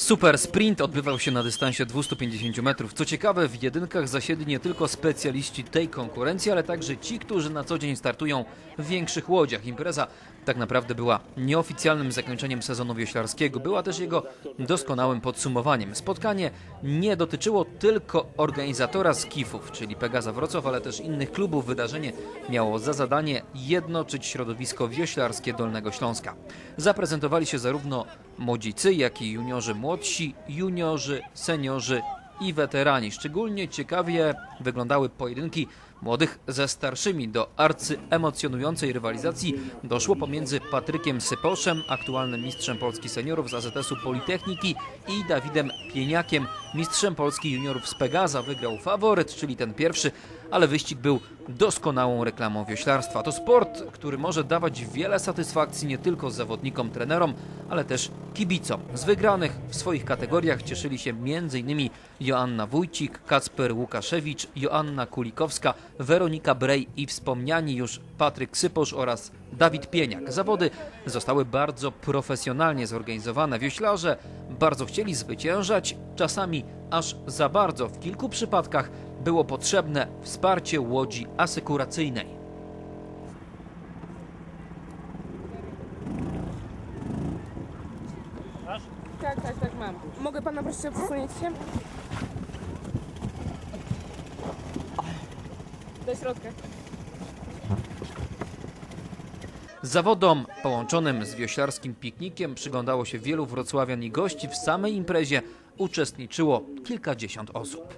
Super sprint odbywał się na dystansie 250 metrów. Co ciekawe, w jedynkach zasiedli nie tylko specjaliści tej konkurencji, ale także ci, którzy na co dzień startują w większych łodziach. Impreza tak naprawdę była nieoficjalnym zakończeniem sezonu wioślarskiego, była też jego doskonałym podsumowaniem. Spotkanie nie dotyczyło tylko organizatora skifów, czyli Pegaza Wrocław, ale też innych klubów. Wydarzenie miało za zadanie jednoczyć środowisko wioślarskie Dolnego Śląska. Zaprezentowali się zarówno młodzicy, jak i juniorzy młodsi, juniorzy, seniorzy i weterani. Szczególnie ciekawie wyglądały pojedynki młodych ze starszymi. Do arcyemocjonującej rywalizacji doszło pomiędzy Patrykiem Syposzem, aktualnym mistrzem Polski seniorów z AZS-u Politechniki i Dawidem Pieniakiem, mistrzem Polski juniorów z Pegaza. Wygrał faworyt, czyli ten pierwszy, ale wyścig był doskonałą reklamą wioślarstwa. To sport, który może dawać wiele satysfakcji nie tylko zawodnikom, trenerom, ale też kibicom. Z wygranych w swoich kategoriach cieszyli się m.in. Joanna Wójcik, Kacper Łukaszewicz, Joanna Kulikowska, Weronika Brej i wspomniani już Patryk Syposz oraz Dawid Pieniak. Zawody zostały bardzo profesjonalnie zorganizowane. Wioślarze bardzo chcieli zwyciężać, czasami aż za bardzo. W kilku przypadkach było potrzebne wsparcie łodzi asekuracyjnej. Tak, tak, tak mam. Mogę pana prosić o przesunięcie Do środka. Zawodom połączonym z wioślarskim piknikiem przyglądało się wielu wrocławian i gości. W samej imprezie uczestniczyło kilkadziesiąt osób.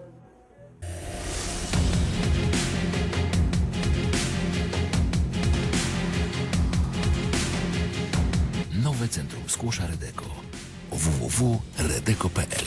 Nowe Centrum Skłosza Redeko www.redeko.pl